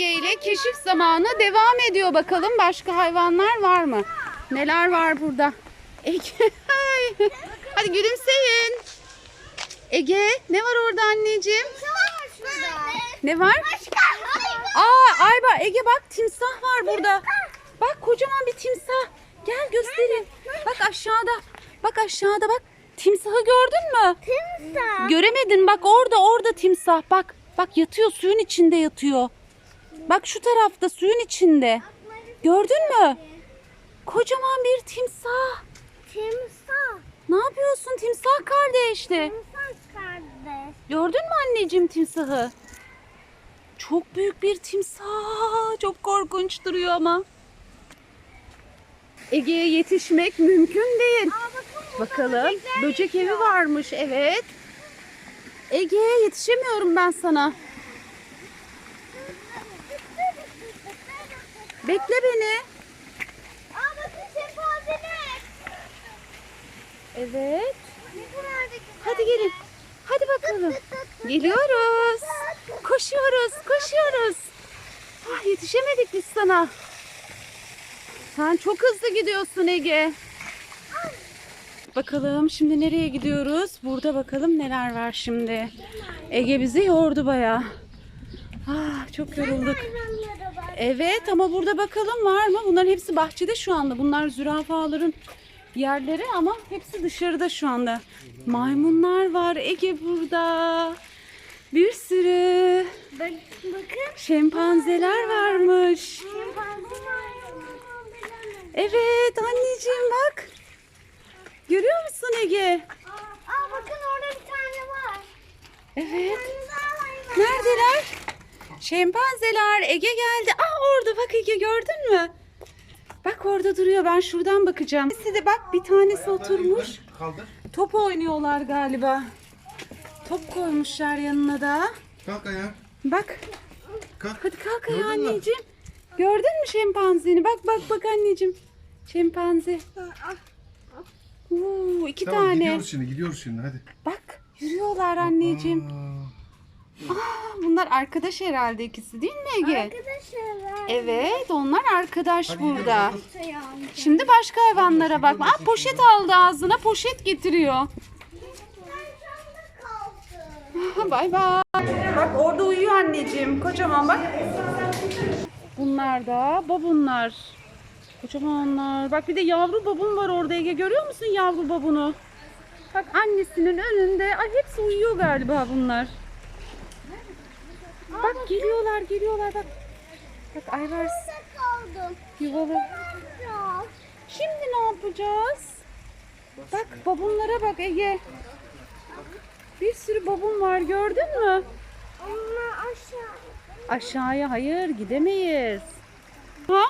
Ege ile keşif zamanı devam ediyor. Bakalım başka hayvanlar var mı? Neler var burada? Ege. Ay. Hadi gülümseyin. Ege ne var orada anneciğim? Ne var? Aa Ayba Ege bak timsah var burada. Bak kocaman bir timsah. Gel göstereyim. Bak aşağıda. Bak aşağıda bak. Timsahı gördün mü? Timsah. Göremedin bak orada orada timsah bak. Bak yatıyor suyun içinde yatıyor. Bak şu tarafta suyun içinde. Gördün mü? Kocaman bir timsah. Timsah. Ne yapıyorsun timsah kardeşli? Timsah kardeş. Gördün mü anneciğim timsahı? Çok büyük bir timsah. Çok korkunç duruyor ama. Ege'ye yetişmek mümkün değil. Aa bakın Bakalım. Böcek evi yaşıyor. varmış. Evet. Ege'ye yetişemiyorum ben sana. Bekle beni. Aa bakın şempanzeler. Evet. Hadi gelin. Hadi bakalım. Geliyoruz. Koşuyoruz, koşuyoruz. Ah, yetişemedik biz sana. Sen çok hızlı gidiyorsun Ege. Bakalım şimdi nereye gidiyoruz? Burada bakalım neler var şimdi. Ege bizi yordu baya. Ah, çok yorulduk. Evet ama burada bakalım var mı? Bunların hepsi bahçede şu anda. Bunlar zürafaların yerleri ama hepsi dışarıda şu anda. Maymunlar var Ege burada. Bir sürü Bak, bakın. şempanzeler varmış. Evet anneciğim bak. Görüyor musun Ege? Aa bakın orada bir tane var. Evet. Neredeler? Şempanzeler. Ege geldi. Aa orada bak Ege gördün mü? Bak orada duruyor. Ben şuradan bakacağım. De bak bir tanesi oturmuş. Kaldır. Top oynuyorlar galiba. Top koymuşlar yanına da. Kalk ayağa. Bak. Kalk. Hadi kalk ayağa anneciğim. Gördün mü şempanzeni? Bak bak bak anneciğim. Şempanze. Oo, iki Tamam tane. gidiyoruz şimdi gidiyoruz şimdi hadi. Bak yürüyorlar anneciğim. Aa, Aa, bunlar arkadaş herhalde ikisi değil mi Ege? Arkadaşlar. Evet onlar arkadaş Hadi burada. Şimdi başka hayvanlara bakma. Aa, poşet aldı ağzına poşet getiriyor. bay bay. Bak orada uyuyor anneciğim. Kocaman bak. Bunlar da babunlar. Kocamanlar. Bak bir de yavru babun var orada Ege. Görüyor musun yavru babunu? Bak annesinin önünde. Ay hepsi uyuyor galiba bunlar. Bak geliyorlar geliyorlar bak. Bak Ayvars kaldım. yuvalı. Şimdi ne yapacağız? Bak babunlara bak Ege. Bir sürü babun var gördün mü? Onlar aşağı. Aşağıya hayır gidemeyiz. Ha?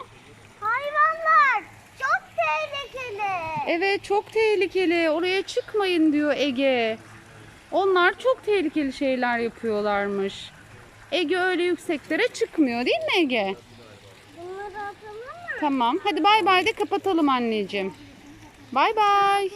Hayvanlar çok tehlikeli. Evet çok tehlikeli. Oraya çıkmayın diyor Ege. Onlar çok tehlikeli şeyler yapıyorlarmış. Ege öyle yükseklere çıkmıyor değil mi Ege? Bunları atalım mı? Tamam. Hadi bay bay de kapatalım anneciğim. Bay bay.